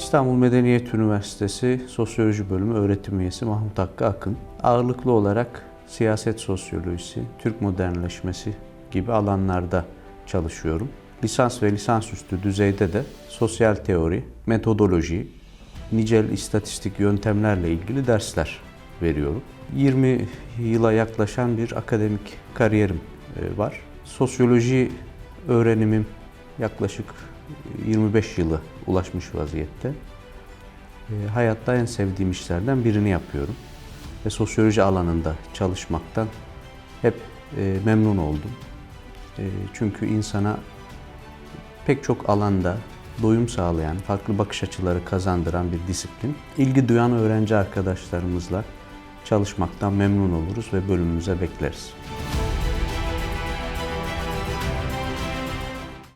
İstanbul Medeniyet Üniversitesi Sosyoloji Bölümü öğretim üyesi Mahmut Hakkı Akın. Ağırlıklı olarak siyaset sosyolojisi, Türk modernleşmesi gibi alanlarda çalışıyorum. Lisans ve lisansüstü düzeyde de sosyal teori, metodoloji, nicel istatistik yöntemlerle ilgili dersler veriyorum. 20 yıla yaklaşan bir akademik kariyerim e, var. Sosyoloji öğrenimim yaklaşık 25 yılı ulaşmış vaziyette. E, Hayatta en sevdiğim işlerden birini yapıyorum. Ve sosyoloji alanında çalışmaktan hep e, memnun oldum. E, Çünkü insana pek çok alanda doyum sağlayan, farklı bakış açıları kazandıran bir disiplin. İlgi duyan öğrenci arkadaşlarımızla çalışmaktan memnun oluruz ve bölümümüze bekleriz.